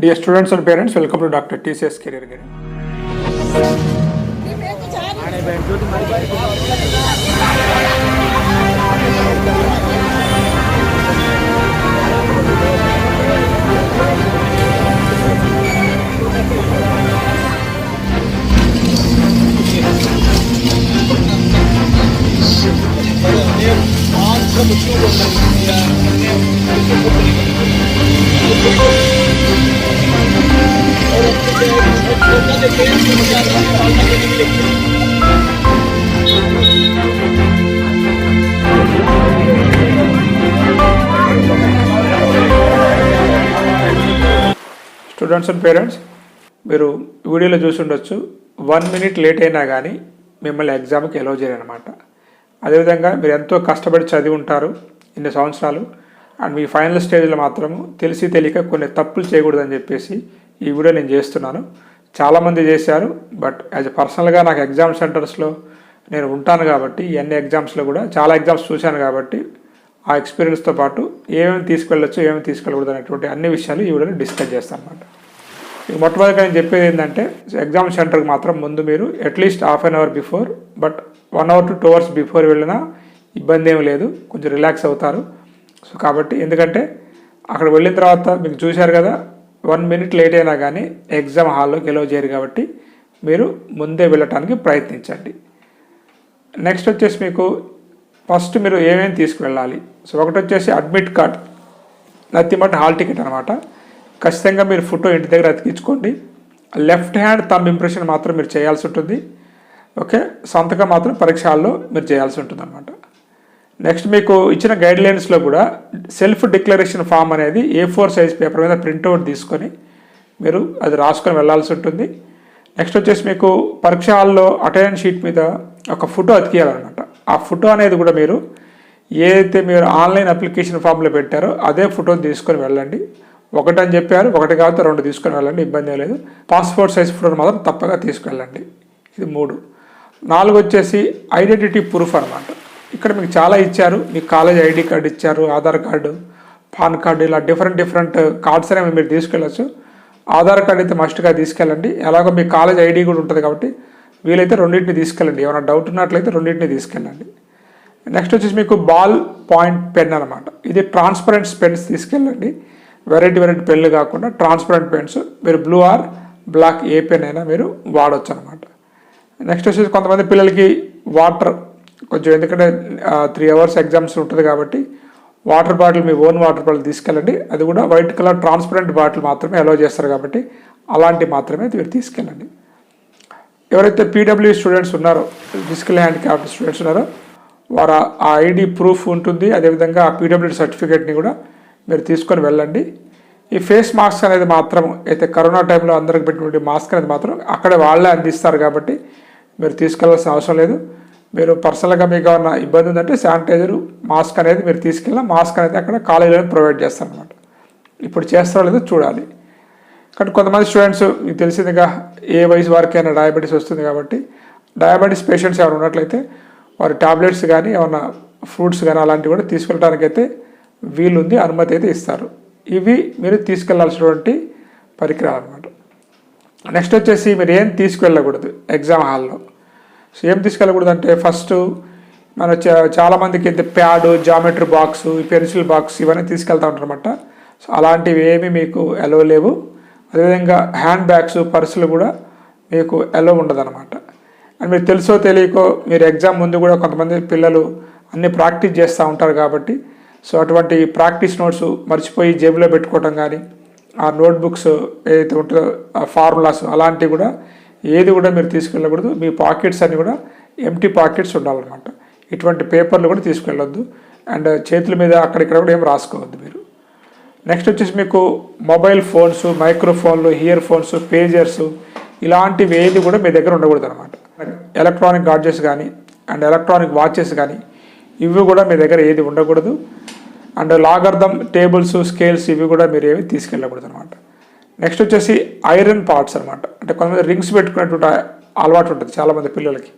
Dear students and parents, welcome to Dr. TCS Career Guide. Students and parents మీరు వీడియోలో చూసి ఉండొచ్చు. One minute late అయినా కానీ మిమ్మల్ని ఎగ్జామ్కి ఎలో చేయరనమాట అదేవిధంగా మీరు ఎంతో కష్టపడి చదివి ఉంటారు ఇన్ని సంవత్సరాలు. అండ్ మీ ఫైనల్ స్టేజ్లో మాత్రము తెలిసి తెలియక కొన్ని తప్పులు చేయకూడదని చెప్పేసి ఈ వీడియో నేను చేస్తున్నాను. చాలామంది చేశారు బట్ యాజ్ పర్సనల్గా నాకు ఎగ్జామ్ సెంటర్స్లో నేను ఉంటాను కాబట్టి ఈ అన్ని ఎగ్జామ్స్లో కూడా చాలా ఎగ్జామ్స్ చూశాను కాబట్టి ఆ ఎక్స్పీరియన్స్తో పాటు ఏమేమి తీసుకెళ్ళొచ్చు ఏమేమి తీసుకెళ్ళకూడదు అనేటువంటి అన్ని విషయాలు ఈ వీడియోలో డిస్కస్ చేస్తాను అనమాట మొట్టమొదటిగా నేను చెప్పేది ఏంటంటే ఎగ్జామ్ సెంటర్కి మాత్రం ముందు మీరు at least half an hour before but one hour to two hours before వెళ్ళినా ఇబ్బంది ఏమి లేదు కొంచెం రిలాక్స్ అవుతారు. సో కాబట్టి ఎందుకంటే అక్కడ వెళ్ళిన తర్వాత మీకు చూశారు కదా వన్ మినిట్ లేట్ అయినా కానీ ఎగ్జామ్ హాల్లోకి ఎలో చేయరు కాబట్టి మీరు ముందే వెళ్ళటానికి ప్రయత్నించండి. నెక్స్ట్ వచ్చేసి మీకు ఫస్ట్ మీరు ఏమేమి తీసుకువెళ్ళాలి? సో ఒకటి వచ్చేసి admit card. Nothing hall ticket అనమాట ఖచ్చితంగా మీరు ఫోటో ఇంటి దగ్గర అతికించుకోండి. లెఫ్ట్ హ్యాండ్ తమ్ ఇంప్రెషన్ మాత్రం మీరు చేయాల్సి ఉంటుంది. ఓకే? సంతకం మాత్రం పరీక్ష హాల్లో మీరు చేయాల్సి ఉంటుంది అనమాట నెక్స్ట్ మీకు ఇచ్చిన గైడ్ లైన్స్లో కూడా సెల్ఫ్ డిక్లరేషన్ ఫామ్ అనేది ఏ ఫోర్ సైజ్ పేపర్ మీద ప్రింట్అవుట్ తీసుకొని మీరు అది రాసుకొని వెళ్ళాల్సి ఉంటుంది. నెక్స్ట్ వచ్చేసి మీకు పరీక్ష హాల్లో అటెండెన్స్ షీట్ మీద ఒక ఫోటో అతికేయాలన్నమాట. ఆ ఫోటో అనేది కూడా మీరు ఏదైతే మీరు ఆన్లైన్ అప్లికేషన్ ఫామ్లో పెట్టారో అదే ఫోటోని తీసుకొని వెళ్ళండి. ఒకటి అని చెప్పారు ఒకటి కాబట్టి రెండు తీసుకొని వెళ్ళండి ఇబ్బంది లేదు. పాస్పోర్ట్ సైజ్ ఫోటోని మాత్రం తప్పగా తీసుకెళ్ళండి. ఇది మూడు. నాలుగు వచ్చేసి ఐడెంటిటీ ప్రూఫ్ అనమాట ఇక్కడ మీకు చాలా ఇచ్చారు. మీ కాలేజ్ ఐడి కార్డు ఇచ్చారు ఆధార్ కార్డు పాన్ కార్డు ఇలా డిఫరెంట్ డిఫరెంట్ కార్డ్స్ అనేవి మీరు తీసుకెళ్ళచ్చు. ఆధార్ కార్డు అయితే మస్ట్గా తీసుకెళ్ళండి. ఎలాగో మీ కాలేజ్ ఐడి కూడా ఉంటుంది కాబట్టి వీలైతే రెండింటిని తీసుకెళ్ళండి. ఏమైనా డౌట్ ఉన్నట్లయితే రెండింటిని తీసుకెళ్ళండి. నెక్స్ట్ వచ్చేసి మీకు బాల్ పాయింట్ పెన్ అనమాట ఇది ట్రాన్స్పరెంట్ పెన్స్ తీసుకెళ్ళండి. వెరైటీ వెరైటీ పెన్లు కాకుండా ట్రాన్స్పరెంట్ పెన్స్ మీరు బ్లూ ఆర్ బ్లాక్ ఏ పెన్ అయినా మీరు వాడచ్చు అనమాట నెక్స్ట్ వచ్చేసి కొంతమంది పిల్లలకి వాటర్ కొంచెం ఎందుకంటే త్రీ అవర్స్ ఎగ్జామ్స్ ఉంటుంది కాబట్టి వాటర్ బాటిల్ మీ ఓన్ వాటర్ బాటిల్ తీసుకెళ్ళండి. అది కూడా వైట్ కలర్ ట్రాన్స్పరెంట్ బాటిల్ మాత్రమే అలౌ చేస్తారు కాబట్టి అలాంటి మాత్రమే మీరు తీసుకెళ్ళండి. ఎవరైతే పీడబ్ల్యూ స్టూడెంట్స్ ఉన్నారో ఫిజికల్ హ్యాండిక్యాప్ స్టూడెంట్స్ ఉన్నారో వారు ఆ ఐడి ప్రూఫ్ ఉంటుంది. అదేవిధంగా ఆ పీడబ్ల్యూ సర్టిఫికేట్ని కూడా మీరు తీసుకొని వెళ్ళండి. ఈ ఫేస్ మాస్క్ అనేది మాత్రం అయితే కరోనా టైంలో అందరికి పెట్టినటువంటి మాస్క్ అనేది మాత్రం అక్కడ వాళ్ళే అందిస్తారు కాబట్టి మీరు తీసుకెళ్ళాల్సిన అవసరం లేదు. మీరు పర్సనల్గా మీకు ఏమన్నా ఇబ్బంది ఉందంటే శానిటైజర్ మాస్క్ అనేది మీరు తీసుకెళ్ళిన మాస్క్ అనేది అక్కడ కాలేజీలో ప్రొవైడ్ చేస్తారనమాట ఇప్పుడు చేస్తారో లేదో చూడాలి. కానీ కొంతమంది స్టూడెంట్స్ మీకు తెలిసిందిగా ఏ వయసు వారికైనా డయాబెటీస్ వస్తుంది కాబట్టి డయాబెటీస్ పేషెంట్స్ ఎవరు ఉన్నట్లయితే వారి టాబ్లెట్స్ కానీ ఏమన్నా ఫ్రూట్స్ కానీ అలాంటివి కూడా తీసుకెళ్ళడానికైతే వీలుంది అనుమతి అయితే ఇస్తారు. ఇవి మీరు తీసుకెళ్ళాల్సినటువంటి పరికరాలు అనమాట నెక్స్ట్ వచ్చేసి మీరు ఏం తీసుకువెళ్ళకూడదు ఎగ్జామ్ హాల్లో? ఏం తీసుకెళ్ళకూడదు అంటే ఫస్ట్ మన చాలామందికి అయితే pad geometry box pencil box ఇవన్నీ తీసుకెళ్తా ఉంటారు అనమాట సో అలాంటివి ఏమీ మీకు ఎలో లేవు. అదేవిధంగా హ్యాండ్ బ్యాగ్స్ పర్సులు కూడా మీకు ఎలో ఉండదు అనమాట అండ్ మీరు తెలుసో తెలియకో మీరు ఎగ్జామ్ ముందు కూడా కొంతమంది పిల్లలు అన్ని ప్రాక్టీస్ చేస్తూ ఉంటారు కాబట్టి సో అటువంటి ప్రాక్టీస్ నోట్స్ మర్చిపోయి జేబులో పెట్టుకోవటం కానీ ఆ నోట్బుక్స్ ఏదైతే ఉంటుందో ఆ ఫార్ములాస్ అలాంటివి కూడా ఏది కూడా మీరు తీసుకెళ్ళకూడదు. మీ పాకెట్స్ అన్ని కూడా ఎంటీ పాకెట్స్ ఉండాలన్నమాట. ఇటువంటి పేపర్లు కూడా తీసుకెళ్ళొద్దు. అండ్ చేతుల మీద అక్కడిక్కడ కూడా ఏం రాసుకోవద్దు మీరు. నెక్స్ట్ వచ్చేసి మీకు మొబైల్ ఫోన్స్ మైక్రోఫోన్లు ఇయర్ ఫోన్స్ పేజర్స్ ఇలాంటివి ఏది కూడా మీ దగ్గర ఉండకూడదు అనమాట ఎలక్ట్రానిక్ గాడ్జెట్స్ కానీ అండ్ ఎలక్ట్రానిక్ వాచెస్ కానీ ఇవి కూడా మీ దగ్గర ఏది ఉండకూడదు. అండ్ లాగర్థం టేబుల్స్ స్కేల్స్ ఇవి కూడా మీరు ఏవి తీసుకెళ్ళకూడదు అనమాట నెక్స్ట్ వచ్చేసి ఐరన్ పార్ట్స్ అనమాట అంటే కొంతమంది రింగ్స్ పెట్టుకునేటువంటి అలవాటు ఉంటుంది చాలామంది పిల్లలకి.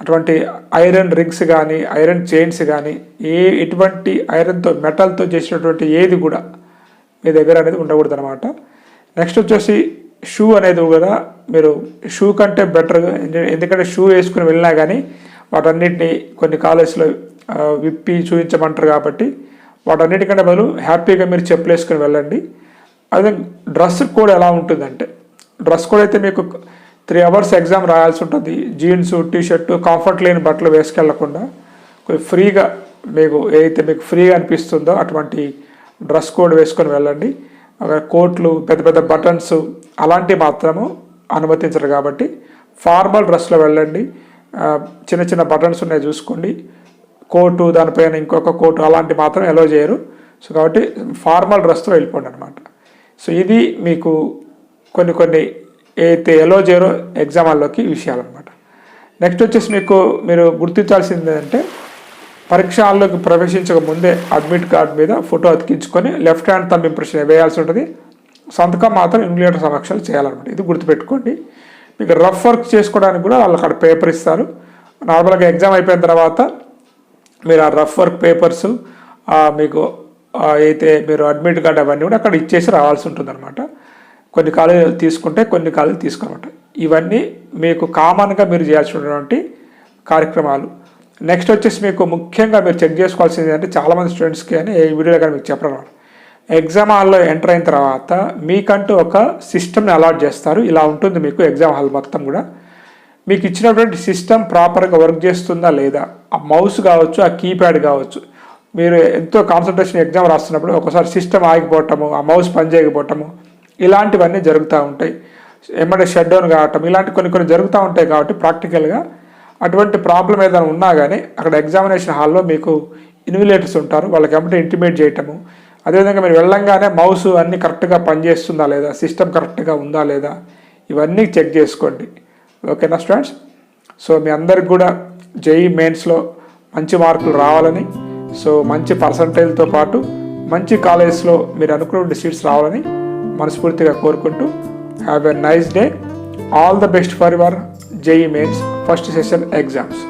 అటువంటి ఐరన్ రింగ్స్ కానీ ఐరన్ చైన్స్ కానీ ఏ ఎటువంటి ఐరన్తో మెటల్తో చేసినటువంటి ఏది కూడా మీ దగ్గర అనేది ఉండకూడదు అనమాట నెక్స్ట్ వచ్చేసి షూ అనేది కూడా మీరు షూ కంటే బెటర్ ఎందుకంటే షూ వేసుకుని వెళ్ళినా కానీ వాటన్నిటిని కొన్ని కాలేజ్లో విప్పి చూపించమంటారు కాబట్టి వాటన్నిటికంటే బదులు హ్యాపీగా మీరు చెప్పులు వేసుకుని వెళ్ళండి. అదే డ్రెస్ కోడ్ ఎలా ఉంటుందంటే డ్రెస్ కోడ్ అయితే మీకు త్రీ అవర్స్ ఎగ్జామ్ రాయాల్సి ఉంటుంది. జీన్స్ టీ షర్టు కంఫర్ట్ లేని బట్టలు వేసుకెళ్ళకుండా ఫ్రీగా మీకు ఏదైతే మీకు ఫ్రీగా అనిపిస్తుందో అటువంటి డ్రెస్ కోడ్ వేసుకొని వెళ్ళండి. అక్కడ కోట్లు పెద్ద పెద్ద బటన్స్ అలాంటివి మాత్రము అనుమతించరు కాబట్టి ఫార్మల్ డ్రెస్లో వెళ్ళండి. చిన్న చిన్న బటన్స్ ఉన్నాయి చూసుకోండి. కోటు దానిపైన ఇంకొక కోటు అలాంటి మాత్రం ఎలో చేయరు. సో కాబట్టి ఫార్మల్ డ్రెస్తో వెళ్ళిపోండి అనమాట సో ఇది మీకు కొన్ని కొన్ని ఏదైతే ఎలో చేయరో ఎగ్జామ్ హాల్లోకి విషయాలు అనమాట నెక్స్ట్ వచ్చేసి మీకు మీరు గుర్తించాల్సింది ఏంటంటే పరీక్ష హాల్లోకి ప్రవేశించక ముందే అడ్మిట్ కార్డ్ మీద ఫోటో అతికించుకొని లెఫ్ట్ హ్యాండ్ తమ్ ఇంప్రెషన్ వేయాల్సి ఉంటుంది. సంతకం మాత్రం ఇన్విలేటర్ సమక్షాలు చేయాలన్నమాట. ఇది గుర్తుపెట్టుకోండి. మీకు రఫ్ వర్క్ చేసుకోవడానికి కూడా వాళ్ళు అక్కడ పేపర్ ఇస్తారు. నార్మల్గా ఎగ్జామ్ అయిపోయిన తర్వాత మీరు ఆ రఫ్ వర్క్ పేపర్స్ మీకు అయితే మీరు అడ్మిట్ కార్డ్ అవన్నీ కూడా అక్కడ ఇచ్చేసి రావాల్సి ఉంటుంది కొన్ని కాలేజీలు తీసుకుంటే కొన్ని కాలేజీలు తీసుకోనమాట. ఇవన్నీ మీకు కామన్గా మీరు చేయాల్సినటువంటి కార్యక్రమాలు. నెక్స్ట్ వచ్చేసి మీకు ముఖ్యంగా మీరు చెక్ చేసుకోవాల్సింది అంటే చాలామంది స్టూడెంట్స్కి అని ఈ వీడియోలో కానీ మీకు చెప్పడం ఎగ్జామ్ హాల్లో ఎంటర్ అయిన తర్వాత మీకంటూ ఒక సిస్టమ్ని అలాట్ చేస్తారు. ఇలా ఉంటుంది మీకు ఎగ్జామ్ హాల్ మొత్తం కూడా. మీకు ఇచ్చినటువంటి సిస్టమ్ ప్రాపర్గా వర్క్ చేస్తుందా లేదా? ఆ మౌస్ కావచ్చు ఆ కీప్యాడ్ కావచ్చు. మీరు ఎంతో కాన్సన్ట్రేషన్ ఎగ్జామ్ రాస్తున్నప్పుడు ఒకసారి సిస్టమ్ ఆగిపోవటము ఆ మౌస్ పనిచేయకపోవటము ఇలాంటివన్నీ జరుగుతూ ఉంటాయి. ఏమంటే షట్ డౌన్ కావటం ఇలాంటి కొన్ని కొన్ని జరుగుతూ ఉంటాయి కాబట్టి ప్రాక్టికల్గా అటువంటి ప్రాబ్లం ఏదైనా ఉన్నా కానీ అక్కడ ఎగ్జామినేషన్ హాల్లో మీకు ఇన్విలేటర్స్ ఉంటారు వాళ్ళకి ఏమంటే ఇంటిమేట్ చేయటము. అదేవిధంగా మీరు వెళ్ళంగానే మౌస్ అన్నీ కరెక్ట్గా పనిచేస్తుందా లేదా సిస్టమ్ కరెక్ట్గా ఉందా లేదా ఇవన్నీ చెక్ చేసుకోండి. ఓకేనా స్టూడెంట్స్ సో మీ అందరికి కూడా జేఈ మెయిన్స్లో మంచి మార్కులు రావాలని సో మంచి పర్సంటేజ్తో పాటు మంచి కాలేజెస్లో మీరు అనుకున్న సీట్స్ రావాలని మనస్ఫూర్తిగా కోరుకుంటూ have a nice day. All the best for your JEE Mains first session exams.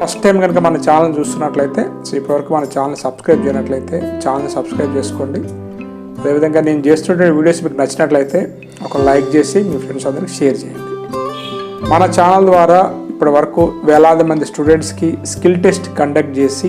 First time కనుక మన ఛానల్ చూస్తున్నట్లయితే సో ఇప్పటివరకు మన ఛానల్ సబ్స్క్రైబ్ చేయనట్లయితే ఛానల్ సబ్స్క్రైబ్ చేసుకోండి. అదేవిధంగా నేను చేస్తున్న వీడియోస్ మీకు నచ్చినట్లయితే ఒక లైక్ చేసి మీ ఫ్రెండ్స్ అందరికి షేర్ చేయండి. మన ఛానల్ ద్వారా ఇప్పటి వరకు వేలాది మంది స్టూడెంట్స్కి స్కిల్ టెస్ట్ కండక్ట్ చేసి